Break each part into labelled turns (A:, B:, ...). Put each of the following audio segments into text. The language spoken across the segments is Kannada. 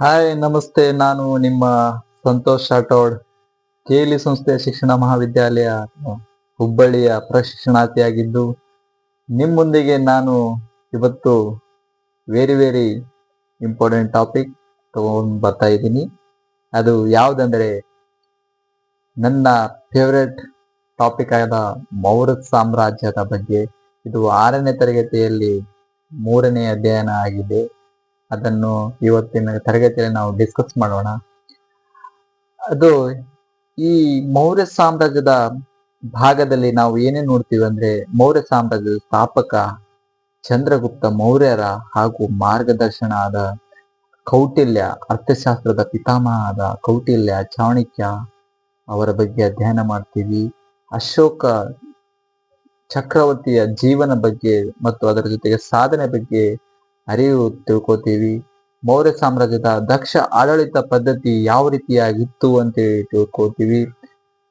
A: ಹಾಯ್ ನಮಸ್ತೆ. ನಾನು ನಿಮ್ಮ ಸಂತೋಷ್ ರಾಠೋಡ್ ಕೇಲಿ ಸಂಸ್ಥೆಯ ಶಿಕ್ಷಣ ಮಹಾವಿದ್ಯಾಲಯ, ಹುಬ್ಬಳ್ಳಿಯ ಪ್ರಶಿಕ್ಷಣಾರ್ಥಿಯಾಗಿದ್ದು, ನಿಮ್ಮೊಂದಿಗೆ ನಾನು ಇವತ್ತು ವೆರಿ ವೆರಿ ಇಂಪಾರ್ಟೆಂಟ್ ಟಾಪಿಕ್ ತಗೊಂಡು ಬರ್ತಾ ಇದ್ದೀನಿ. ಅದು ಯಾವುದಂದ್ರೆ, ನನ್ನ ಫೇವ್ರೆಟ್ ಟಾಪಿಕ್ ಆದ ಮೌರ್ಯ ಸಾಮ್ರಾಜ್ಯದ ಬಗ್ಗೆ. ಇದು ಆರನೇ ತರಗತಿಯಲ್ಲಿ ಮೂರನೇ ಅಧ್ಯಯನ ಆಗಿದೆ. ಅದನ್ನು ಇವತ್ತಿನ ತರಗತಿಯಲ್ಲಿ ನಾವು ಡಿಸ್ಕಸ್ ಮಾಡೋಣ. ಅದು ಈ ಮೌರ್ಯ ಸಾಮ್ರಾಜ್ಯದ ಭಾಗದಲ್ಲಿ ನಾವು ಏನೇ ನೋಡ್ತೀವಿ ಅಂದ್ರೆ ಮೌರ್ಯ ಸಾಮ್ರಾಜ್ಯದ ಸ್ಥಾಪಕ ಚಂದ್ರಗುಪ್ತ ಮೌರ್ಯರ ಹಾಗೂ ಮಾರ್ಗದರ್ಶನ ಆದ ಕೌಟಿಲ್ಯ, ಅರ್ಥಶಾಸ್ತ್ರದ ಪಿತಾಮಹ ಆದ ಕೌಟಿಲ್ಯ, ಚಾಣಕ್ಯ ಅವರ ಬಗ್ಗೆ ಅಧ್ಯಯನ ಮಾಡ್ತೀವಿ. ಅಶೋಕ ಚಕ್ರವರ್ತಿಯ ಜೀವನ ಬಗ್ಗೆ ಮತ್ತು ಅದರ ಜೊತೆಗೆ ಸಾಧನೆ ಬಗ್ಗೆ ಅರಿವು ತಿಳ್ಕೊತೀವಿ. ಮೌರ್ಯ ಸಾಮ್ರಾಜ್ಯದ ದಕ್ಷ ಆಡಳಿತ ಪದ್ಧತಿ ಯಾವ ರೀತಿಯಾಗಿತ್ತು ಅಂತೇಳಿ ತಿಳ್ಕೊತೀವಿ.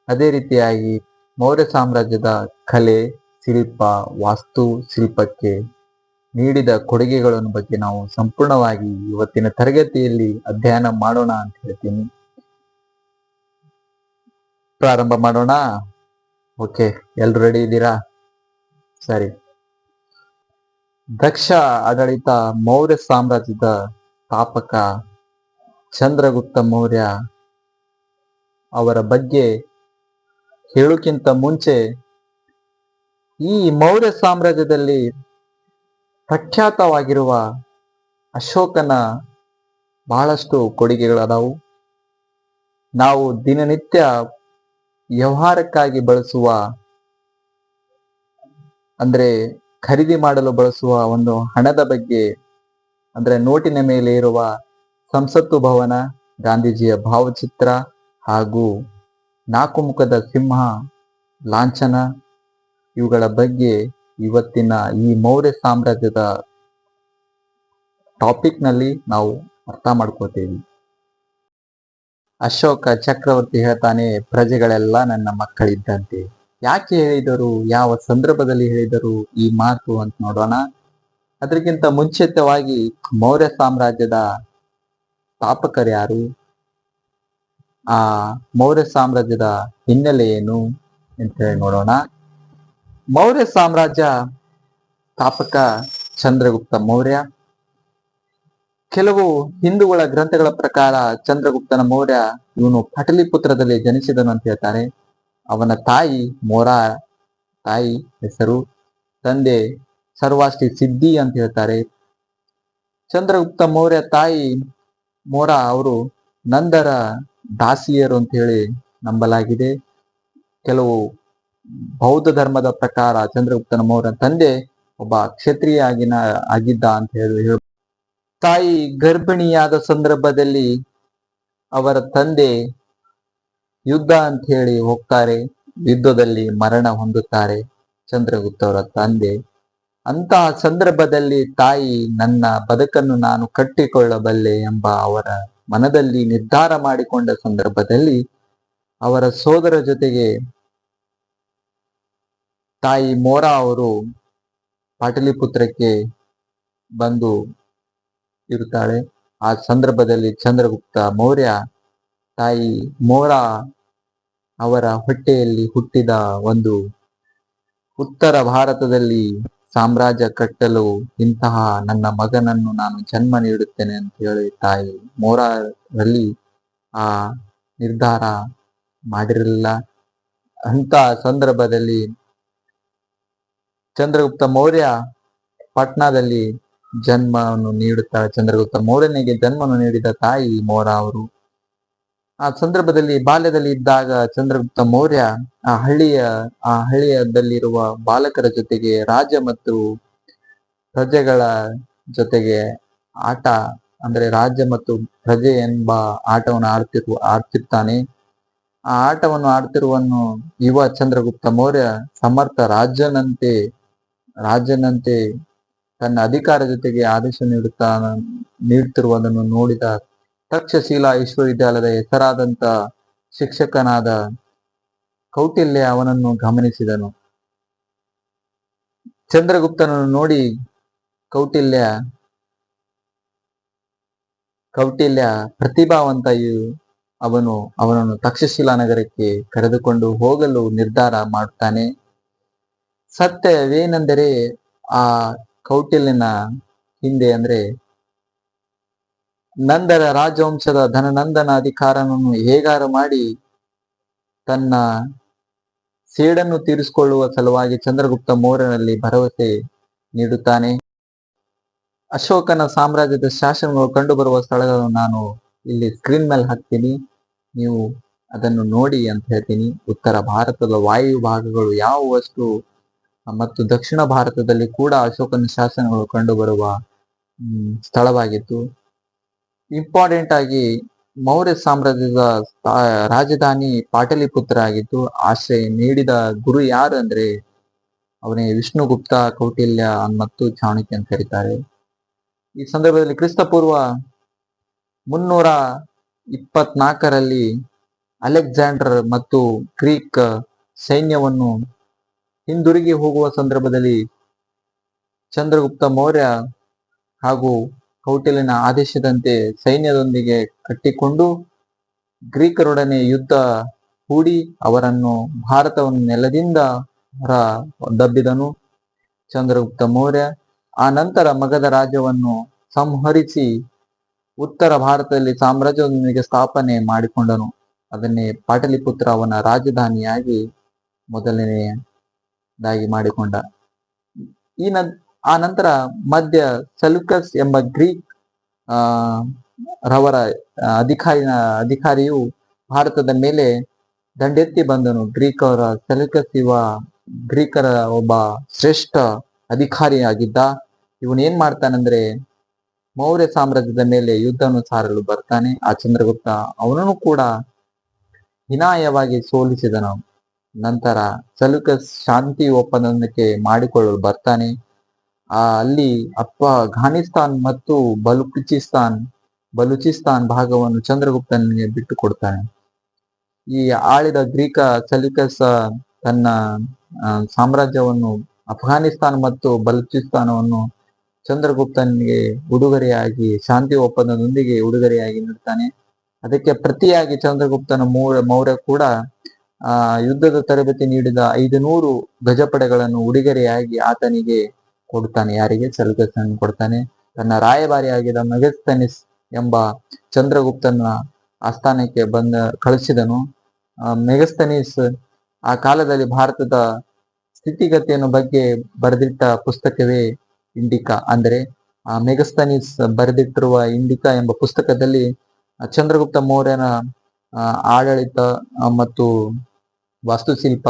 A: ಅದೇ ರೀತಿಯಾಗಿ ಮೌರ್ಯ ಸಾಮ್ರಾಜ್ಯದ ಕಲೆ, ಶಿಲ್ಪ, ವಾಸ್ತು, ಶಿಲ್ಪಕ್ಕೆ ನೀಡಿದ ಕೊಡುಗೆಗಳನ್ನು ಬಗ್ಗೆ ನಾವು ಸಂಪೂರ್ಣವಾಗಿ ಇವತ್ತಿನ ತರಗತಿಯಲ್ಲಿ ಅಧ್ಯಯನ ಮಾಡೋಣ ಅಂತ ಹೇಳ್ತೀನಿ. ಪ್ರಾರಂಭ ಮಾಡೋಣ. ಓಕೆ, ಎಲ್ರು ರೆಡಿ ಇದ್ದೀರಾ? ಸರಿ. ದಕ್ಷ ಆಡಳಿತ ಮೌರ್ಯ ಸಾಮ್ರಾಜ್ಯದ ಸ್ಥಾಪಕ ಚಂದ್ರಗುಪ್ತ ಮೌರ್ಯ ಅವರ ಬಗ್ಗೆ ಹೇಳೋಕ್ಕಿಂತ ಮುಂಚೆ ಈ ಮೌರ್ಯ ಸಾಮ್ರಾಜ್ಯದಲ್ಲಿ ಪ್ರಖ್ಯಾತವಾಗಿರುವ ಅಶೋಕನ ಬಹಳಷ್ಟು ಕೊಡುಗೆಗಳದಾವು. ನಾವು ದಿನನಿತ್ಯ ವ್ಯವಹಾರಕ್ಕಾಗಿ ಬಳಸುವ, ಅಂದ್ರೆ ಖರೀದಿ ಮಾಡಲು ಬಳಸುವ ಒಂದು ಹಣದ ಬಗ್ಗೆ ಅಂದ್ರೆ ನೋಟಿನ ಮೇಲೆ ಇರುವ ಸಂಸತ್ತು ಭವನ, ಗಾಂಧೀಜಿಯ ಭಾವಚಿತ್ರ ಹಾಗೂ ನಾಲ್ಕು ಮುಖದ ಸಿಂಹ ಲಾಂಛನ, ಇವುಗಳ ಬಗ್ಗೆ ಇವತ್ತಿನ ಈ ಮೌರ್ಯ ಸಾಮ್ರಾಜ್ಯದ ಟಾಪಿಕ್ನಲ್ಲಿ ನಾವು ಅರ್ಥ ಮಾಡ್ಕೋತೀವಿ ಅಶೋಕ ಚಕ್ರವರ್ತಿ ಹೇಳ್ತಾನೆ, ಪ್ರಜೆಗಳೆಲ್ಲ ನನ್ನ ಮಕ್ಕಳಿದ್ದಂತೆ. ಯಾಕೆ ಹೇಳಿದರು? ಯಾವ ಸಂದರ್ಭದಲ್ಲಿ ಹೇಳಿದರು? ಈ ಮಾತು ಅಂತ ನೋಡೋಣ. ಅದಕ್ಕಿಂತ ಮುಂಚಿತವಾಗಿ ಮೌರ್ಯ ಸಾಮ್ರಾಜ್ಯದ ಸ್ಥಾಪಕರು ಯಾರು? ಆ ಮೌರ್ಯ ಸಾಮ್ರಾಜ್ಯದ ಹಿನ್ನೆಲೆ ಏನು ಅಂತ ಹೇಳಿ ನೋಡೋಣ. ಮೌರ್ಯ ಸಾಮ್ರಾಜ್ಯ ಸ್ಥಾಪಕ ಚಂದ್ರಗುಪ್ತ ಮೌರ್ಯ. ಕೆಲವು ಹಿಂದೂಗಳ ಗ್ರಂಥಗಳ ಪ್ರಕಾರ ಚಂದ್ರಗುಪ್ತನ ಮೌರ್ಯ ಇವನು ಪಟಲಿಪುತ್ರದಲ್ಲಿ ಜನಿಸಿದನು ಅಂತ ಹೇಳ್ತಾರೆ. ಅವನ ತಾಯಿ ಮೋರಾ ತಾಯಿ ಹೆಸರು, ತಂದೆ ಸರ್ವಾಷ್ಟಿ ಸಿದ್ಧಿ ಅಂತ ಹೇಳ್ತಾರೆ. ಚಂದ್ರಗುಪ್ತ ಮೌರ್ಯ ತಾಯಿ ಮೋರಾ ಅವರು ನಂದರ ದಾಸಿಯರು ಅಂತ ಹೇಳಿ ನಂಬಲಾಗಿದೆ. ಕೆಲವು ಬೌದ್ಧ ಧರ್ಮದ ಪ್ರಕಾರ ಚಂದ್ರಗುಪ್ತನ ಮೌರ್ಯ ತಂದೆ ಒಬ್ಬ ಕ್ಷತ್ರಿಯ ಆಗಿನ, ಆಗಿದ್ದ ಅಂತ ಹೇಳಿ ಹೇಳ ತಾಯಿ ಗರ್ಭಿಣಿಯಾದ ಸಂದರ್ಭದಲ್ಲಿ ಅವರ ತಂದೆ ಯುದ್ಧ ಅಂತ ಹೇಳಿ ಹೋಗ್ತಾರೆ. ಯುದ್ಧದಲ್ಲಿ ಮರಣ ಹೊಂದುತ್ತಾರೆ. ಚಂದ್ರಗುಪ್ತ ಅವರ ತಂದೆ. ಅಂತಹ ಸಂದರ್ಭದಲ್ಲಿ ತಾಯಿ, ನನ್ನ ಬದುಕನ್ನು ನಾನು ಕಟ್ಟಿಕೊಳ್ಳಬಲ್ಲೆ ಎಂಬ ಅವರ ಮನದಲ್ಲಿ ನಿರ್ಧಾರ ಮಾಡಿಕೊಂಡ ಸಂದರ್ಭದಲ್ಲಿ ಅವರ ಸೋದರ ಜೊತೆಗೆ ತಾಯಿ ಮೋರಾ ಅವರು ಪಾಟಲಿಪುತ್ರಕ್ಕೆ ಬಂದು ಇರುತ್ತಾಳೆ. ಆ ಸಂದರ್ಭದಲ್ಲಿ ಚಂದ್ರಗುಪ್ತ ಮೌರ್ಯ ತಾಯಿ ಮೋರಾ ಅವರ ಹೊಟ್ಟೆಯಲ್ಲಿ ಹುಟ್ಟಿದ ಒಂದು ಉತ್ತರ ಭಾರತದಲ್ಲಿ ಸಾಮ್ರಾಜ್ಯ ಕಟ್ಟಲು ಇಂತಹ ನನ್ನ ಮಗನನ್ನು ನಾನು ಜನ್ಮ ನೀಡುತ್ತೇನೆ ಅಂತ ಹೇಳಿ ತಾಯಿ ಮೋರಲ್ಲಿ ಆ ನಿರ್ಧಾರ ಮಾಡಿರಲಿಲ್ಲ. ಅಂತ ಸಂದರ್ಭದಲ್ಲಿ ಚಂದ್ರಗುಪ್ತ ಮೌರ್ಯ ಪಟ್ನಾದಲ್ಲಿ ಜನ್ಮವನ್ನು ನೀಡುತ್ತಾ, ಚಂದ್ರಗುಪ್ತ ಮೌರ್ಯನಿಗೆ ಜನ್ಮವನ್ನು ನೀಡಿದ ತಾಯಿ ಮೋರ ಅವರು. ಆ ಸಂದರ್ಭದಲ್ಲಿ ಬಾಲ್ಯದಲ್ಲಿ ಇದ್ದಾಗ ಚಂದ್ರಗುಪ್ತ ಮೌರ್ಯ ಆ ಹಳ್ಳಿಯ, ಆ ಹಳ್ಳಿಯದಲ್ಲಿರುವ ಬಾಲಕರ ಜೊತೆಗೆ ರಾಜ ಮತ್ತು ಪ್ರಜೆಗಳ ಜೊತೆಗೆ ಆಟ, ಅಂದ್ರೆ ರಾಜ್ಯ ಮತ್ತು ಪ್ರಜೆ ಎಂಬ ಆಟವನ್ನು ಆಡ್ತಿರುವ, ಆಡ್ತಿರ್ತಾನೆ. ಆ ಆಟವನ್ನು ಆಡ್ತಿರುವನ್ನು ಯುವ ಚಂದ್ರಗುಪ್ತ ಮೌರ್ಯ. ಸಮರ್ಥ ರಾಜನಂತೆ ರಾಜನಂತೆ ತನ್ನ ಅಧಿಕಾರ ಜೊತೆಗೆ ಆದೇಶ ನೀಡುತ್ತಾ ನೀಡುತ್ತಿರುವುದನ್ನು ನೋಡಿದ ತಕ್ಷಶಿಲಾ ವಿಶ್ವವಿದ್ಯಾಲಯದ ಹೆಸರಾದಂತ ಶಿಕ್ಷಕನಾದ ಕೌಟಿಲ್ಯ ಅವನನ್ನು ಗಮನಿಸಿದನು. ಚಂದ್ರಗುಪ್ತನನ್ನು ನೋಡಿ ಕೌಟಿಲ್ಯ ಕೌಟಿಲ್ಯ ಪ್ರತಿಭಾವಂತ ಅವನು, ಅವನನ್ನು ತಕ್ಷಶಿಲಾ ನಗರಕ್ಕೆ ಕರೆದುಕೊಂಡು ಹೋಗಲು ನಿರ್ಧಾರ ಮಾಡುತ್ತಾನೆ. ಸತ್ಯವೇನೆಂದರೆ ಆ ಕೌಟಿಲ್ಯನ ಹಿಂದೆ ಅಂದ್ರೆ ನಂದರ ರಾಜವಂಶದ ಧನನಂದನ ಅಧಿಕಾರನನ್ನು ಹೇಗಾರ ಮಾಡಿ ತನ್ನ ಸೇಡನ್ನು ತೀರಿಸಿಕೊಳ್ಳುವ ಸಲುವಾಗಿ ಚಂದ್ರಗುಪ್ತ ಮೌರ್ಯನಲ್ಲಿ ಭರವಸೆ ನೀಡುತ್ತಾನೆ. ಅಶೋಕನ ಸಾಮ್ರಾಜ್ಯದ ಶಾಸನಗಳು ಕಂಡುಬರುವ ಸ್ಥಳಗಳನ್ನು ನಾನು ಇಲ್ಲಿ ಸ್ಕ್ರೀನ್ ಮೇಲೆ ಹಾಕ್ತೀನಿ. ನೀವು ಅದನ್ನು ನೋಡಿ ಅಂತ ಹೇಳ್ತೀನಿ. ಉತ್ತರ ಭಾರತದ ವಾಯು ಭಾಗಗಳು ಯಾವುವಷ್ಟು ಮತ್ತು ದಕ್ಷಿಣ ಭಾರತದಲ್ಲಿ ಕೂಡ ಅಶೋಕನ ಶಾಸನಗಳು ಕಂಡುಬರುವ ಸ್ಥಳವಾಗಿತ್ತು. ಇಂಪಾರ್ಟೆಂಟ್ ಆಗಿ ಮೌರ್ಯ ಸಾಮ್ರಾಜ್ಯದ ರಾಜಧಾನಿ ಪಾಟಲಿಪುತ್ರ ಆಗಿದ್ದು ಆಶ್ರಯ ನೀಡಿದ ಗುರು ಯಾರು ಅಂದ್ರೆ ಅವನೇ ವಿಷ್ಣುಗುಪ್ತ, ಕೌಟಿಲ್ಯ ಮತ್ತು ಚಾಣಕ್ಯ ಅಂತ ಕರೀತಾರೆ. ಈ ಸಂದರ್ಭದಲ್ಲಿ ಕ್ರಿಸ್ತಪೂರ್ವ ಮುನ್ನೂರ ಇಪ್ಪತ್ನಾಲ್ಕರಲ್ಲಿ ಅಲೆಕ್ಸಾಂಡರ್ ಮತ್ತು ಗ್ರೀಕ್ ಸೈನ್ಯವನ್ನು ಹಿಂದಿರುಗಿ ಹೋಗುವ ಸಂದರ್ಭದಲ್ಲಿ ಚಂದ್ರಗುಪ್ತ ಮೌರ್ಯ ಹಾಗೂ ಕೌಟಿಲ್ಯನ ಆದೇಶದಂತೆ ಸೈನ್ಯದೊಂದಿಗೆ ಕಟ್ಟಿಕೊಂಡು ಗ್ರೀಕರೊಡನೆ ಯುದ್ಧ ಹೂಡಿ ಅವರನ್ನು ಭಾರತವನ್ನು ನೆಲದಿಂದ ಹೊರ ದಬ್ಬಿದನು. ಚಂದ್ರಗುಪ್ತ ಮೌರ್ಯ ಆ ನಂತರ ಮಗಧ ರಾಜ್ಯವನ್ನು ಸಂಹರಿಸಿ ಉತ್ತರ ಭಾರತದಲ್ಲಿ ಸಾಮ್ರಾಜ್ಯದೊಂದಿಗೆ ಸ್ಥಾಪನೆ ಮಾಡಿಕೊಂಡನು. ಅದನ್ನೇ ಪಾಟಲಿಪುತ್ರ ಅವನ ರಾಜಧಾನಿಯಾಗಿ ಮೊದಲನೆಯದಾಗಿ ಮಾಡಿಕೊಂಡ. ಈ ನ ಆ ನಂತರ ಮಧ್ಯ ಸಲುಕಸ್ ಎಂಬ ಗ್ರೀಕ್, ಆ, ರವರ ಅಧಿಕಾರಿ ಅಧಿಕಾರಿಯು ಭಾರತದ ಮೇಲೆ ದಂಡೆತ್ತಿ ಬಂದನು. ಗ್ರೀಕ್ ಅವರ ಸೆಲ್ಯೂಕಸ್ ಇವ ಗ್ರೀಕರ ಒಬ್ಬ ಶ್ರೇಷ್ಠ ಅಧಿಕಾರಿಯಾಗಿದ್ದ. ಇವನು ಏನ್ ಮಾಡ್ತಾನಂದ್ರೆ ಮೌರ್ಯ ಸಾಮ್ರಾಜ್ಯದ ಮೇಲೆ ಯುದ್ಧವನ್ನು ಸಾರಲು ಬರ್ತಾನೆ. ಆ ಚಂದ್ರಗುಪ್ತ ಅವನನ್ನು ಕೂಡ ಹಿನಾಯವಾಗಿ ಸೋಲಿಸಿದನು. ನಂತರ ಸಲುಕಸ್ ಶಾಂತಿ ಒಪ್ಪಂದಕ್ಕೆ ಮಾಡಿಕೊಳ್ಳಲು ಬರ್ತಾನೆ. ಅಲ್ಲಿ ಅಪ್ಪ ಮತ್ತು ಬಲೂಚಿಸ್ತಾನ್ ಬಲೂಚಿಸ್ತಾನ್ ಭಾಗವನ್ನು ಚಂದ್ರಗುಪ್ತನಿಗೆ ಬಿಟ್ಟು ಕೊಡ್ತಾನೆ ಈ ಆಳಿದ ಗ್ರೀಕ ಸಲಿಕಸ ತನ್ನ ಸಾಮ್ರಾಜ್ಯವನ್ನು, ಅಫ್ಘಾನಿಸ್ತಾನ್ ಮತ್ತು ಬಲೂಚಿಸ್ತಾನವನ್ನು ಚಂದ್ರಗುಪ್ತನಿಗೆ ಉಡುಗೊರೆಯಾಗಿ, ಶಾಂತಿ ಒಪ್ಪಂದದೊಂದಿಗೆ ಉಡುಗೊರೆಯಾಗಿ ನೀಡ್ತಾನೆ. ಅದಕ್ಕೆ ಪ್ರತಿಯಾಗಿ ಚಂದ್ರಗುಪ್ತನ ಮೌರ್ಯ ಕೂಡ, ಆ, ಯುದ್ಧದ ತರಬೇತಿ ನೀಡಿದ ಐದು ನೂರು ಗಜಪಡೆಗಳನ್ನು ಉಡುಗೊರೆಯಾಗಿ ಆತನಿಗೆ ಕೊಡ್ತಾನೆ, ಯಾರಿಗೆ? ಸೆಲ್ಯೂಕಸ್ನನ್ನು ಕೊಡ್ತಾನೆ. ತನ್ನ ರಾಯಭಾರಿಯಾಗಿದ್ದ ಮೆಗಸ್ತನಿಸ್ ಎಂಬ ಚಂದ್ರಗುಪ್ತನ ಆಸ್ಥಾನಕ್ಕೆ ಬಂದ, ಕಳಿಸಿದನು. ಮೆಗಸ್ತನಿಸ್ ಆ ಕಾಲದಲ್ಲಿ ಭಾರತದ ಸ್ಥಿತಿಗತಿಯನ್ನು ಬಗ್ಗೆ ಬರೆದಿಟ್ಟ ಪುಸ್ತಕವೇ ಇಂಡಿಕಾ. ಅಂದರೆ, ಆ ಮೆಗಸ್ತನಿಸ್ ಬರೆದಿಟ್ಟಿರುವ ಇಂಡಿಕಾ ಎಂಬ ಪುಸ್ತಕದಲ್ಲಿ ಚಂದ್ರಗುಪ್ತ ಮೌರ್ಯನ ಆಡಳಿತ ಮತ್ತು ವಾಸ್ತುಶಿಲ್ಪ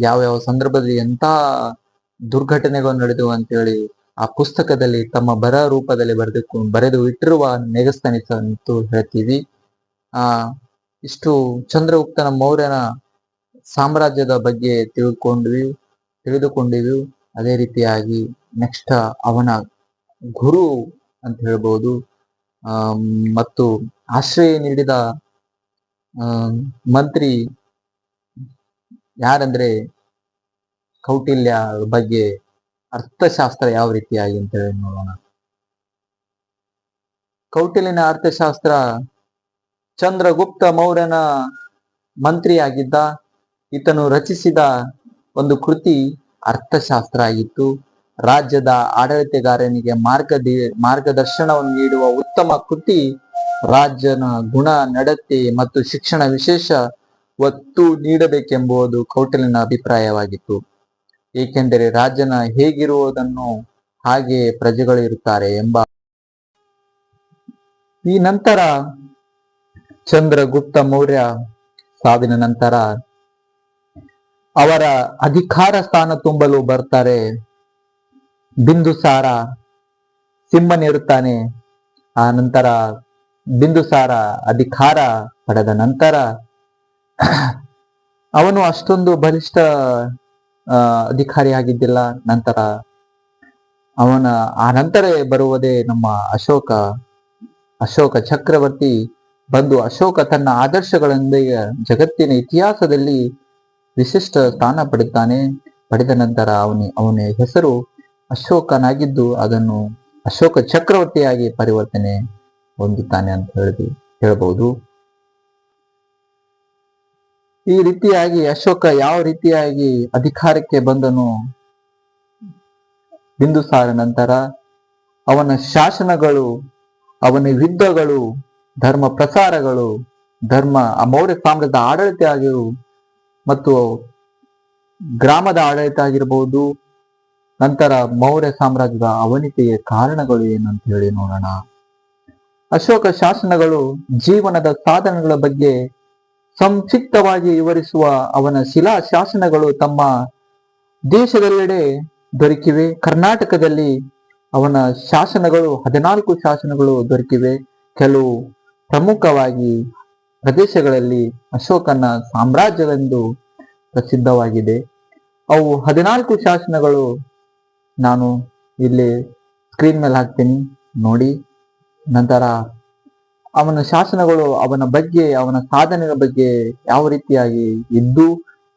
A: ಯಾವ ಯಾವ ಸಂದರ್ಭದಲ್ಲಿ ಎಂತ ದುರ್ಘಟನೆಗಳು ಅಂತ ಅಂತೇಳಿ ಆ ಪುಸ್ತಕದಲ್ಲಿ ತಮ್ಮ ಬರ ರೂಪದಲ್ಲಿ ಬರೆದು ಬರೆದು ಇಟ್ಟಿರುವ ಮೆಗಸ್ತನಿಸ್ ಅಂತೂ ಹೇಳ್ತೀವಿ. ಆ, ಇಷ್ಟು ಚಂದ್ರಗುಪ್ತನ ಮೌರ್ಯನ ಸಾಮ್ರಾಜ್ಯದ ಬಗ್ಗೆ ತಿಳ್ಕೊಂಡ್ವಿ, ತಿಳಿದುಕೊಂಡಿದ್ವಿ. ಅದೇ ರೀತಿಯಾಗಿ ನೆಕ್ಸ್ಟ್ ಅವನ ಗುರು ಅಂತ ಹೇಳ್ಬೋದು. ಮತ್ತು ಆಶ್ರಯ ನೀಡಿದ ಮಂತ್ರಿ ಯಾರಂದ್ರೆ ಕೌಟಿಲ್ಯ ಬಗ್ಗೆ ಅರ್ಥಶಾಸ್ತ್ರ ಯಾವ ರೀತಿಯಾಗಿ ಅಂತ ಹೇಳಿ ನೋಡೋಣ. ಕೌಟಿಲ್ಯನ ಅರ್ಥಶಾಸ್ತ್ರ ಚಂದ್ರಗುಪ್ತ ಮೌರ್ಯನ ಮಂತ್ರಿಯಾಗಿದ್ದ, ಈತನು ರಚಿಸಿದ ಒಂದು ಕೃತಿ ಅರ್ಥಶಾಸ್ತ್ರ ಆಗಿತ್ತು. ರಾಜ್ಯದ ಆಡಳಿತಗಾರನಿಗೆ ಮಾರ್ಗದಿ, ಮಾರ್ಗದರ್ಶನವನ್ನು ನೀಡುವ ಉತ್ತಮ ಕೃತಿ ರಾಜ್ಯನ ಗುಣ, ನಡತೆ ಮತ್ತು ಶಿಕ್ಷಣ ವಿಶೇಷ ಒತ್ತು ನೀಡಬೇಕೆಂಬುದು ಕೌಟಿಲ್ಯನ ಅಭಿಪ್ರಾಯವಾಗಿತ್ತು. ಏಕೆಂದರೆ ರಾಜನ ಹೇಗಿರುವುದನ್ನು ಹಾಗೆ ಪ್ರಜೆಗಳು ಇರುತ್ತಾರೆ ಎಂಬ ಈ ನಂತರ ಚಂದ್ರಗುಪ್ತ ಮೌರ್ಯ ಸಾವಿನ ನಂತರ ಅವರ ಅಧಿಕಾರ ಸ್ಥಾನ ತುಂಬಲು ಬರ್ತಾರೆ. ಬಿಂದುಸಾರ ಸಿಂಹನಿರುತ್ತಾನೆ ಆ ನಂತರ ಬಿಂದುಸಾರ ಅಧಿಕಾರ ಪಡೆದ ನಂತರ ಅವನು ಅಷ್ಟೊಂದು ಬಲಿಷ್ಠ ಅಧಿಕಾರಿಯಾಗಿದ್ದಿಲ್ಲ. ನಂತರ ಅವನ, ಆ ನಂತರ ಬರುವುದೇ ನಮ್ಮ ಅಶೋಕ ಅಶೋಕ ಚಕ್ರವರ್ತಿ ಬಂದು ಅಶೋಕ ತನ್ನ ಆದರ್ಶಗಳೊಂದಿಗೆ ಜಗತ್ತಿನ ಇತಿಹಾಸದಲ್ಲಿ ವಿಶಿಷ್ಟ ಸ್ಥಾನ ಪಡೆದಾನೆ ಪಡೆದ ನಂತರ ಅವನ ಅವನ ಹೆಸರು ಅಶೋಕನಾಗಿದ್ದು ಅದನ್ನು ಅಶೋಕ ಚಕ್ರವರ್ತಿಯಾಗಿ ಪರಿವರ್ತನೆ ಹೊಂದುತ್ತಾನೆ ಅಂತ ಹೇಳಿ, ಹೇಳ್ಬಹುದು. ಈ ರೀತಿಯಾಗಿ ಅಶೋಕ ಯಾವ ರೀತಿಯಾಗಿ ಅಧಿಕಾರಕ್ಕೆ ಬಂದನು? ಬಿಂದುಸಾರ ನಂತರ, ಅವನ ಶಾಸನಗಳು, ಅವನ ಯುದ್ಧಗಳು, ಧರ್ಮ ಪ್ರಸಾರಗಳು, ಧರ್ಮ ಆ ಮೌರ್ಯ ಸಾಮ್ರಾಜ್ಯದ ಆಡಳಿತ ಆಗಿರು ಮತ್ತು ಗ್ರಾಮದ ಆಡಳಿತ ಆಗಿರಬಹುದು ನಂತರ ಮೌರ್ಯ ಸಾಮ್ರಾಜ್ಯದ ಅವನತಿಯ ಕಾರಣಗಳು ಏನು ಅಂತ ಹೇಳಿ ನೋಡೋಣ. ಅಶೋಕ ಶಾಸನಗಳು ಜೀವನದ ಸಾಧನಗಳ ಬಗ್ಗೆ ಸಂಕ್ಷಿಪ್ತವಾಗಿ ವಿವರಿಸುವ ಅವನ ಶಿಲಾ ಶಾಸನಗಳು ತಮ್ಮ ದೇಶದೆಲ್ಲೆಡೆ ದೊರಕಿವೆ. ಕರ್ನಾಟಕದಲ್ಲಿ ಅವನ ಶಾಸನಗಳು, ಹದಿನಾಲ್ಕು ಶಾಸನಗಳು ದೊರಕಿವೆ. ಕೆಲವು ಪ್ರಮುಖವಾಗಿ ಪ್ರದೇಶಗಳಲ್ಲಿ ಅಶೋಕನ ಸಾಮ್ರಾಜ್ಯವೆಂದು ಪ್ರಸಿದ್ಧವಾಗಿದೆ. ಅವು ಹದಿನಾಲ್ಕು ಶಾಸನಗಳು ನಾನು ಇಲ್ಲಿ ಸ್ಕ್ರೀನ್ ಮೇಲೆ ಹಾಕ್ತೀನಿ. ನೋಡಿ, ನಂತರ ಅವನ ಶಾಸನಗಳು ಅವನ ಬಗ್ಗೆ, ಅವನ ಸಾಧನೆಯ ಬಗ್ಗೆ ಯಾವ ರೀತಿಯಾಗಿ ಇದ್ದು,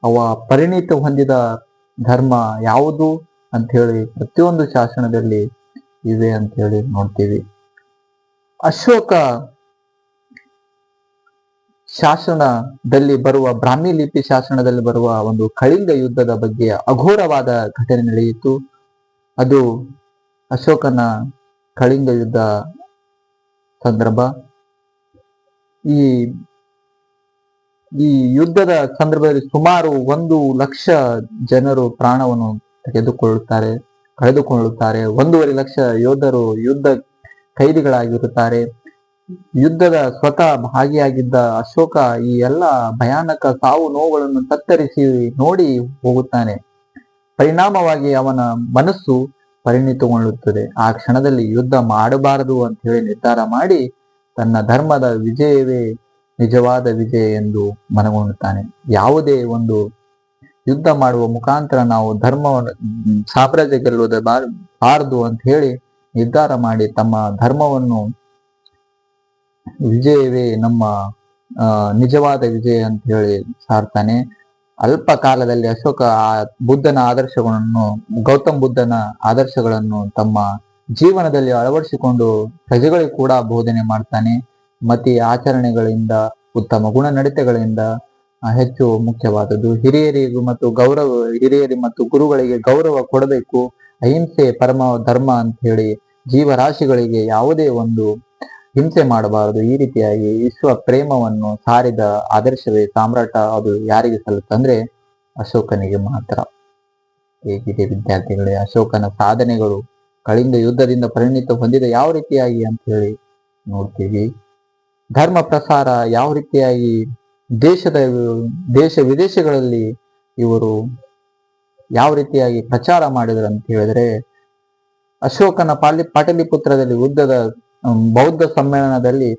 A: ಅವ ಪರಿಣಿತ ಹೊಂದಿದ ಧರ್ಮ ಯಾವುದು ಅಂತ ಹೇಳಿ ಪ್ರತಿಯೊಂದು ಶಾಸನದಲ್ಲಿ ಇವೆ ಅಂತ ಹೇಳಿ ನೋಡ್ತೀವಿ. ಅಶೋಕ ಶಾಸನದಲ್ಲಿ ಬರುವ, ಬ್ರಾಹ್ಮಿ ಲಿಪಿ ಶಾಸನದಲ್ಲಿ ಬರುವ ಒಂದು ಕಳಿಂಗ ಯುದ್ಧದ ಬಗ್ಗೆ ಅಘೋರವಾದ ಘಟನೆ ನಡೆಯಿತು. ಅದು ಅಶೋಕನ ಕಳಿಂಗ ಯುದ್ಧ ಸಂದರ್ಭ. ಈ ಈ ಯುದ್ಧದ ಸಂದರ್ಭದಲ್ಲಿ ಸುಮಾರು ಒಂದು ಲಕ್ಷ ಜನರು ಪ್ರಾಣವನ್ನು ತೆಗೆದುಕೊಳ್ಳುತ್ತಾರೆ, ಕಳೆದುಕೊಳ್ಳುತ್ತಾರೆ. ಒಂದೂವರೆ ಲಕ್ಷ ಯೋಧರು ಯುದ್ಧ ಕೈದಿಗಳಾಗಿರುತ್ತಾರೆ. ಯುದ್ಧದ ಸ್ವತಃ ಭಾಗಿಯಾಗಿದ್ದ ಅಶೋಕ ಈ ಎಲ್ಲ ಭಯಾನಕ ಸಾವು ನೋವುಗಳನ್ನು ತತ್ತರಿಸಿ ನೋಡಿ ಹೋಗುತ್ತಾನೆ. ಪರಿಣಾಮವಾಗಿ ಅವನ ಮನಸ್ಸು ಪರಿಣಿತಗೊಳ್ಳುತ್ತದೆ. ಆ ಕ್ಷಣದಲ್ಲಿ ಯುದ್ಧ ಮಾಡಬಾರದು ಅಂತ ಹೇಳಿ ನಿರ್ಧಾರ ಮಾಡಿ ತನ್ನ ಧರ್ಮದ ವಿಜಯವೇ ನಿಜವಾದ ವಿಜಯ ಎಂದು ಮನಗೊಳ್ಳುತ್ತಾನೆ ಯಾವುದೇ ಒಂದು ಯುದ್ಧ ಮಾಡುವ ಮುಖಾಂತರ ನಾವು ಧರ್ಮವನ್ನು ಸಾಮ್ರಾಜ್ಯ ಗೆಲ್ಲುವುದ ಬಾರದು ಅಂತ ಹೇಳಿ ನಿರ್ಧಾರ ಮಾಡಿ ತಮ್ಮ ಧರ್ಮವನ್ನು ವಿಜಯವೇ ನಮ್ಮ ನಿಜವಾದ ವಿಜಯ ಅಂತ ಹೇಳಿ ಸಾರ್ತಾನೆ ಅಲ್ಪ ಕಾಲದಲ್ಲಿ ಅಶೋಕ ಆ ಬುದ್ಧನ ಆದರ್ಶಗಳನ್ನು, ಗೌತಮ್ ಬುದ್ಧನ ಆದರ್ಶಗಳನ್ನು ತಮ್ಮ ಜೀವನದಲ್ಲಿ ಅಳವಡಿಸಿಕೊಂಡು ಪ್ರಜೆಗಳಿಗೆ ಕೂಡ ಬೋಧನೆ ಮಾಡ್ತಾನೆ. ಮತಿ ಆಚರಣೆಗಳಿಂದ, ಉತ್ತಮ ಗುಣ ನಡತೆಗಳಿಂದ ಹೆಚ್ಚು ಮುಖ್ಯವಾದದ್ದು. ಹಿರಿಯರಿಗೂ ಮತ್ತು ಗೌರವ, ಹಿರಿಯರಿ ಮತ್ತು ಗುರುಗಳಿಗೆ ಗೌರವ ಕೊಡಬೇಕು. ಅಹಿಂಸೆ ಪರಮ ಧರ್ಮ ಅಂತ ಹೇಳಿ ಜೀವರಾಶಿಗಳಿಗೆ ಯಾವುದೇ ಒಂದು ಹಿಂಸೆ ಮಾಡಬಾರದು. ಈ ರೀತಿಯಾಗಿ ವಿಶ್ವ ಪ್ರೇಮವನ್ನು ಸಾರಿದ ಆದರ್ಶವೇ ಸಾಮ್ರಾಟ. ಅದು ಯಾರಿಗೆ ಸಲ್ಲುತ್ತಂದ್ರೆ ಅಶೋಕನಿಗೆ ಮಾತ್ರ. ಹೇಗಿದೆ ವಿದ್ಯಾರ್ಥಿಗಳೇ, ಅಶೋಕನ ಸಾಧನೆಗಳು ಕಳಿಂಗ ಯುದ್ಧದಿಂದ ಪರಿಣಿತ ಹೊಂದಿದ ಯಾವ ರೀತಿಯಾಗಿ ಅಂತ ಹೇಳಿ ನೋಡ್ತೀವಿ. ಧರ್ಮ ಪ್ರಸಾರ ಯಾವ ರೀತಿಯಾಗಿ ದೇಶದ ದೇಶ ವಿದೇಶಗಳಲ್ಲಿ ಇವರು ಯಾವ ರೀತಿಯಾಗಿ ಪ್ರಚಾರ ಮಾಡಿದ್ರು ಅಂತ ಹೇಳಿದ್ರೆ, ಅಶೋಕನ ಪಾಲಿ ಪಾಟಲಿಪುತ್ರದಲ್ಲಿ ಯುದ್ಧದ ಬೌದ್ಧ ಸಮ್ಮೇಳನದಲ್ಲಿ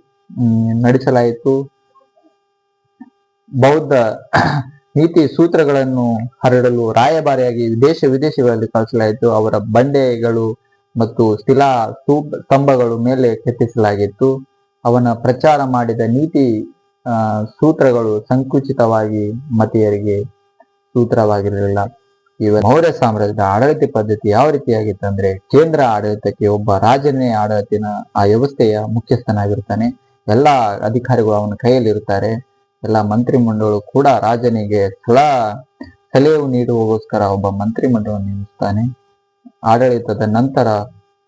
A: ನಡೆಸಲಾಯಿತು. ಬೌದ್ಧ ನೀತಿ ಸೂತ್ರಗಳನ್ನು ಹರಡಲು ರಾಯಭಾರಿಯಾಗಿ ದೇಶ ವಿದೇಶಗಳಲ್ಲಿ ಕಳಿಸಲಾಯಿತು. ಅವರ ಬಂಡೆಗಳು ಮತ್ತು ಶಿಲಾ ಸ್ತಂಭಗಳು ಮೇಲೆ ಕೆತ್ತಿಸಲಾಗಿತ್ತು. ಅವನ ಪ್ರಚಾರ ಮಾಡಿದ ನೀತಿ ಸೂತ್ರಗಳು ಸಂಕುಚಿತವಾಗಿ ಮತೀಯರಿಗೆ ಸೂತ್ರವಾಗಿರಲಿಲ್ಲ. ಇವ ಮೌರ್ಯ ಸಾಮ್ರಾಜ್ಯದ ಆಡಳಿತ ಪದ್ಧತಿ ಯಾವ ರೀತಿಯಾಗಿತ್ತು ಅಂದ್ರೆ, ಕೇಂದ್ರ ಆಡಳಿತಕ್ಕೆ ಒಬ್ಬ ರಾಜನೇ ಆಡಳಿತಿನ, ಆ ವ್ಯವಸ್ಥೆಯ ಮುಖ್ಯಸ್ಥನಾಗಿರ್ತಾನೆ. ಎಲ್ಲಾ ಅಧಿಕಾರಿಗಳು ಅವನ ಕೈಯಲ್ಲಿ ಇರುತ್ತಾರೆ. ಎಲ್ಲಾ ಮಂತ್ರಿ ಮಂಡಳು ಕೂಡ ರಾಜನಿಗೆ ಸ್ಥಳ ಸಲಹೆ ನೀಡುವಗೋಸ್ಕರ ಒಬ್ಬ ಮಂತ್ರಿ ಮಂಡಳ ನೇಮಿಸ್ತಾನೆ ಆಡಳಿತದ ನಂತರ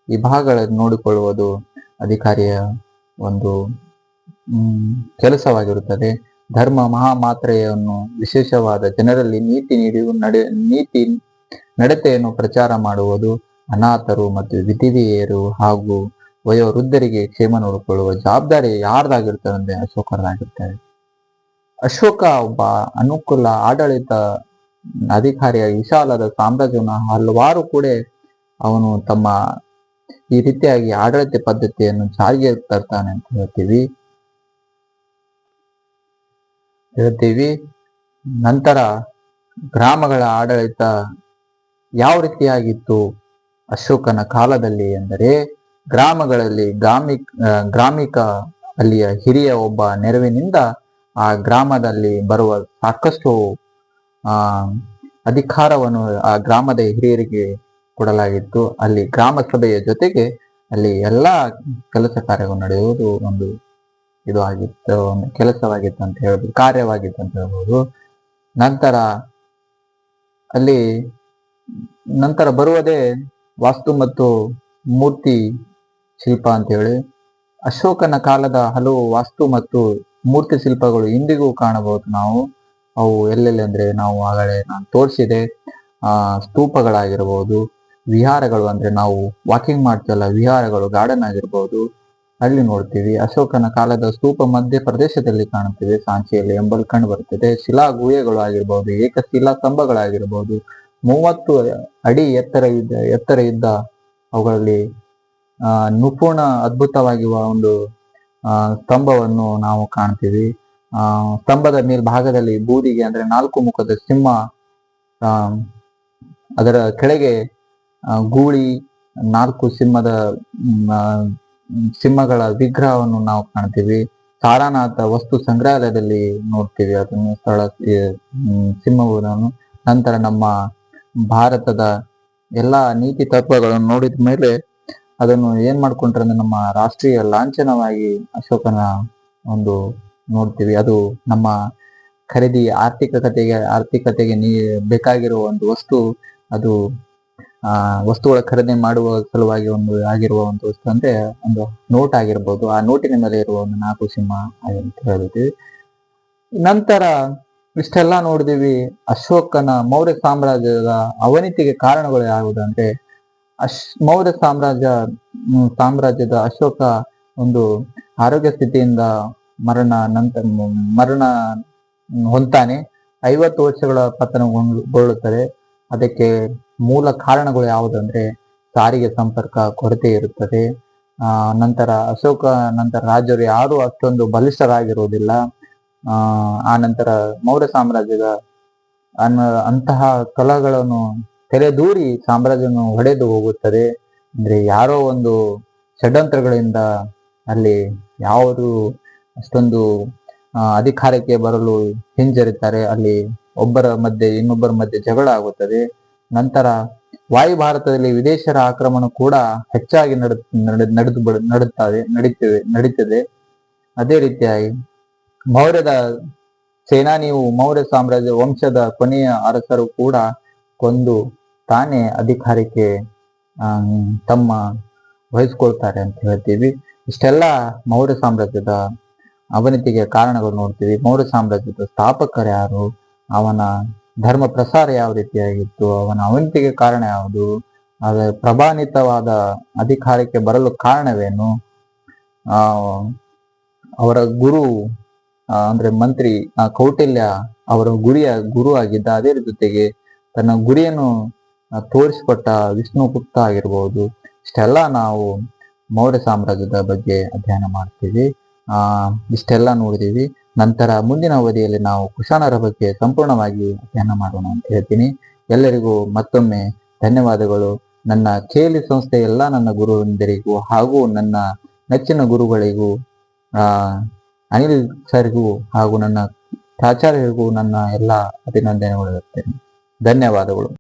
A: ವಿಭಾಗಗಳನ್ನು ನೋಡಿಕೊಳ್ಳುವುದು ಅಧಿಕಾರಿಯ ಒಂದು ಕೆಲಸವಾಗಿರುತ್ತದೆ. ಧರ್ಮ ಮಹಾಮಾತ್ರೆಯನ್ನು ವಿಶೇಷವಾದ ಜನರಲ್ಲಿ ನೀತಿ ನೀಡಿ, ನಡೆ, ನೀತಿ ನಡತೆಯನ್ನು ಪ್ರಚಾರ ಮಾಡುವುದು ಅನಾಥರು ಮತ್ತು ವಿಧಿವಿಯರು ಹಾಗೂ ವಯೋವೃದ್ಧರಿಗೆ ಕ್ಷೇಮ ನೋಡಿಕೊಳ್ಳುವ ಜವಾಬ್ದಾರಿ ಯಾರ್ದಾಗಿರ್ತದೆ ಅಂದ್ರೆ ಅಶೋಕರದಾಗಿರ್ತಾರೆ ಅಶೋಕ ಒಬ್ಬ ಅನುಕೂಲ ಆಡಳಿತ ಅಧಿಕಾರಿಯ ವಿಶಾಲದ ಸಾಮ್ರಾಜ್ಯವನ್ನು ಹಲವಾರು ಕೂಡ ಅವನು ತಮ್ಮ ಈ ರೀತಿಯಾಗಿ ಆಡಳಿತ ಪದ್ಧತಿಯನ್ನು ಜಾರಿಗೆ ತರ್ತಾನೆ ಅಂತ ಹೇಳ್ತೀವಿ. ಹೇಳ್ತೀವಿ, ನಂತರ ಗ್ರಾಮಗಳ ಆಡಳಿತ ಯಾವ ರೀತಿಯಾಗಿತ್ತು ಅಶೋಕನ ಕಾಲದಲ್ಲಿ ಎಂದರೆ, ಗ್ರಾಮಗಳಲ್ಲಿ ಗ್ರಾಮಿ ಗ್ರಾಮಿಕ ಅಲ್ಲಿಯ ಹಿರಿಯ ಒಬ್ಬ ನೆರವಿನಿಂದ ಆ ಗ್ರಾಮದಲ್ಲಿ ಬರುವ ಸಾಕಷ್ಟು ಅಧಿಕಾರವನ್ನು ಆ ಗ್ರಾಮದ ಹಿರಿಯರಿಗೆ ಕೊಡಲಾಗಿತ್ತು. ಅಲ್ಲಿ ಗ್ರಾಮ ಸಭೆಯ ಜೊತೆಗೆ ಅಲ್ಲಿ ಎಲ್ಲಾ ಕೆಲಸ ಕಾರ್ಯಗಳು ನಡೆಯುವುದು ಒಂದು ಇದು ಆಗಿತ್ತು, ಒಂದು ಕೆಲಸವಾಗಿತ್ತು ಅಂತ ಹೇಳ್ಬೋದು, ಕಾರ್ಯವಾಗಿತ್ತು ಅಂತ ಹೇಳ್ಬೋದು. ನಂತರ ಅಲ್ಲಿ ನಂತರ ಬರುವುದೇ ವಾಸ್ತು ಮತ್ತು ಮೂರ್ತಿ ಶಿಲ್ಪ ಅಂತ ಹೇಳಿ ಅಶೋಕನ ಕಾಲದ ಹಲವು ವಾಸ್ತು ಮತ್ತು ಮೂರ್ತಿ ಶಿಲ್ಪಗಳು ಇಂದಿಗೂ ಕಾಣಬಹುದು ನಾವು. ಅವು ಎಲ್ಲೆಲ್ಲಿ ಅಂದ್ರೆ ನಾವು ಆಗಲೇ ನಾನು ತೋರಿಸಿದೆ. ಆ, ಸ್ತೂಪಗಳಾಗಿರ್ಬೋದು ವಿಹಾರಗಳು ಅಂದ್ರೆ ನಾವು ವಾಕಿಂಗ್ ಮಾಡ್ತೀವಲ್ಲ, ವಿಹಾರಗಳು ಗಾರ್ಡನ್ ಆಗಿರ್ಬೋದು. ಅಲ್ಲಿ ನೋಡ್ತೀವಿ. ಅಶೋಕನ ಕಾಲದ ಸ್ತೂಪ ಮಧ್ಯ ಪ್ರದೇಶದಲ್ಲಿ ಕಾಣುತ್ತಿವೆ ಸಾಂಚಿಯಲ್ಲಿ ಎಂಬಲ್ಲಿ ಕಂಡು ಬರುತ್ತದೆ. ಶಿಲಾ ಗುಹೆಗಳು ಆಗಿರ್ಬೋದು, ಏಕಶಿಲಾ ಸ್ತಂಭಗಳಾಗಿರ್ಬೋದು. ಮೂವತ್ತು ಅಡಿ ಎತ್ತರ ಇದ್ದ ಎತ್ತರ ಇದ್ದ ಅವುಗಳಲ್ಲಿ ನಿಪುಣ ಅದ್ಭುತವಾಗಿರುವ ಒಂದು, ಆ, ಸ್ತಂಭವನ್ನು ನಾವು ಕಾಣ್ತೀವಿ. ಆ, ಸ್ತಂಭದ ಮೇಲ್ಭಾಗದಲ್ಲಿ ಬೂದಿಗೆ ಅಂದ್ರೆ ನಾಲ್ಕು ಮುಖದ ಸಿಂಹ ಅದರ ಕೆಳಗೆ ಗೂಳಿ ನಾಲ್ಕು ಸಿಂಹದ ಸಿಂಹಗಳ ವಿಗ್ರಹವನ್ನು ನಾವು ಕಾಣ್ತೀವಿ. ತಾರಾನಾಥ ವಸ್ತು ಸಂಗ್ರಹಾಲಯದಲ್ಲಿ ನೋಡ್ತೀವಿ. ಅದನ್ನು ಸ್ಥಳ ಸಿಂಹವನ್ನು. ನಂತರ ನಮ್ಮ ಭಾರತದ ಎಲ್ಲಾ ನೀತಿ ತತ್ವಗಳನ್ನು ನೋಡಿದ ಮೇಲೆ ಅದನ್ನು ಏನ್ ಮಾಡ್ಕೊಂಡ್ರೆ ನಮ್ಮ ರಾಷ್ಟ್ರೀಯ ಲಾಂಛನವಾಗಿ ಅಶೋಕನ ಒಂದು ನೋಡ್ತೀವಿ. ಅದು ನಮ್ಮ ಖರೀದಿ ಆರ್ಥಿಕತೆಗೆ ಆರ್ಥಿಕತೆಗೆ ನೀ, ಬೇಕಾಗಿರುವ ಒಂದು ವಸ್ತು. ಅದು ಆ, ವಸ್ತುಗಳ ಖರೀದಿ ಮಾಡುವ ಸಲುವಾಗಿ ಒಂದು ಆಗಿರುವ ಒಂದು ವಸ್ತು ಅಂದ್ರೆ ಒಂದು ನೋಟ್ ಆಗಿರ್ಬೋದು. ಆ ನೋಟಿನ ಮೇಲೆ ಇರುವ ಒಂದು ನಾಲ್ಕು ಸಿಂಹ ಅಂತ ಹೇಳಿದ್ವಿ ನಂತರ ಇಷ್ಟೆಲ್ಲ ನೋಡಿದೀವಿ. ಅಶೋಕನ ಮೌರ್ಯ ಸಾಮ್ರಾಜ್ಯದ ಅವನತಿಗೆ ಕಾರಣಗಳು ಯಾವುದು ಅಂದ್ರೆ ಅಶ್, ಮೌರ್ಯ ಸಾಮ್ರಾಜ್ಯ ಸಾಮ್ರಾಜ್ಯದ ಅಶೋಕ ಒಂದು ಆರೋಗ್ಯ ಸ್ಥಿತಿಯಿಂದ ಮರಣ ನಂತರ, ಮರಣ ಹೊಂತಾನೆ ಐವತ್ತು ವರ್ಷಗಳ ಪತನಗೊಳ್ಳುತ್ತದೆ ಅದಕ್ಕೆ ಮೂಲ ಕಾರಣಗಳು ಯಾವುದಂದ್ರೆ ಸಾರಿಗೆ ಸಂಪರ್ಕ, ಕೊರತೆ ಇರುತ್ತದೆ. ನಂತರ ಅಶೋಕ, ನಂತರ ರಾಜರು ಯಾರು ಅಷ್ಟೊಂದು ಬಲಿಷ್ಠರಾಗಿರುವುದಿಲ್ಲ. ಆ ನಂತರ ಮೌರ್ಯ ಸಾಮ್ರಾಜ್ಯದ ಅನ್ನ ಅಂತಹ ಕಲಗಳನ್ನು ತೆರೆದೂರಿ ಸಾಮ್ರಾಜ್ಯವನ್ನು ಹೊಡೆದು ಹೋಗುತ್ತದೆ. ಅಂದ್ರೆ ಯಾರೋ ಒಂದು ಷಡ್ಯಂತ್ರಗಳಿಂದ ಅಲ್ಲಿ ಯಾವುದು ಅಷ್ಟೊಂದು ಅಧಿಕಾರಕ್ಕೆ ಬರಲು ಹಿಂಜರಿತಾರೆ. ಅಲ್ಲಿ ಒಬ್ಬರ ಮಧ್ಯೆ, ಇನ್ನೊಬ್ಬರ ಮಧ್ಯೆ ಜಗಳ ಆಗುತ್ತದೆ. ನಂತರ ವಾಯು ಭಾರತದಲ್ಲಿ ವಿದೇಶರ ಆಕ್ರಮಣ ಕೂಡ ಹೆಚ್ಚಾಗಿ ನಡೆ, ನಡೆ- ನಡೆದು ನಡುತ್ತದೆ ನಡೀತಿವೆ ನಡೀತದೆ ಅದೇ ರೀತಿಯಾಗಿ ಮೌರ್ಯದ ಸೇನಾನಿಯು ಮೌರ್ಯ ಸಾಮ್ರಾಜ್ಯ ವಂಶದ ಕೊನೆಯ ಅರಸರು ಕೂಡ ಕೊಂದು ತಾನೇ ಅಧಿಕಾರಕ್ಕೆ ತಮ್ಮ ವಹಿಸ್ಕೊಳ್ತಾರೆ ಅಂತ ಹೇಳ್ತೀವಿ. ಇಷ್ಟೆಲ್ಲ ಮೌರ್ಯ ಸಾಮ್ರಾಜ್ಯದ ಅವನತಿಗೆ ಕಾರಣಗಳು ನೋಡ್ತೀವಿ. ಮೌರ್ಯ ಸಾಮ್ರಾಜ್ಯದ ಸ್ಥಾಪಕರು ಯಾರು? ಅವನ ಧರ್ಮ ಪ್ರಸಾರ ಯಾವ ರೀತಿಯಾಗಿತ್ತು, ಅವನ ಅವನತಿಗೆ ಕಾರಣ ಯಾವುದು ಅದರ ಪ್ರಭಾನಿತವಾದ ಅಧಿಕಾರಕ್ಕೆ ಬರಲು ಕಾರಣವೇನು? ಆ, ಅವರ ಗುರು ಅಂದ್ರೆ ಮಂತ್ರಿ ಕೌಟಿಲ್ಯ ಅವರ ಗುರಿಯ ಗುರು ಆಗಿದ್ದ ಅದೇ ಜೊತೆಗೆ ತನ್ನ ಗುರಿಯನ್ನು ತೋರಿಸಿಕೊಟ್ಟ ವಿಷ್ಣು ಗುಪ್ತ ಆಗಿರ್ಬೋದು. ಇಷ್ಟೆಲ್ಲ ನಾವು ಮೌರ್ಯ ಸಾಮ್ರಾಜ್ಯದ ಬಗ್ಗೆ ಅಧ್ಯಯನ ಮಾಡ್ತೀವಿ. ಆ, ಇಷ್ಟೆಲ್ಲ ನೋಡಿದೀವಿ. ನಂತರ ಮುಂದಿನ ಅವಧಿಯಲ್ಲಿ ನಾವು ಕುಶಾನರ ಬಗ್ಗೆ ಸಂಪೂರ್ಣವಾಗಿ ಅಧ್ಯಯನ ಮಾಡೋಣ ಅಂತ ಹೇಳ್ತೀನಿ. ಎಲ್ಲರಿಗೂ ಮತ್ತೊಮ್ಮೆ ಧನ್ಯವಾದಗಳು. ನನ್ನ ಕೇಲಿ ಸಂಸ್ಥೆ ಎಲ್ಲ ನನ್ನ ಗುರುವಿಂದರಿಗೂ ಹಾಗೂ ನನ್ನ ನೆಚ್ಚಿನ ಗುರುಗಳಿಗೂ ಅನಿಲ್ ಸರ್ಗೂ ಹಾಗೂ ನನ್ನ ಪ್ರಾಚಾರ್ಯರಿಗೂ ನನ್ನ ಎಲ್ಲ ಅಭಿನಂದನೆಗಳು ಧನ್ಯವಾದಗಳು.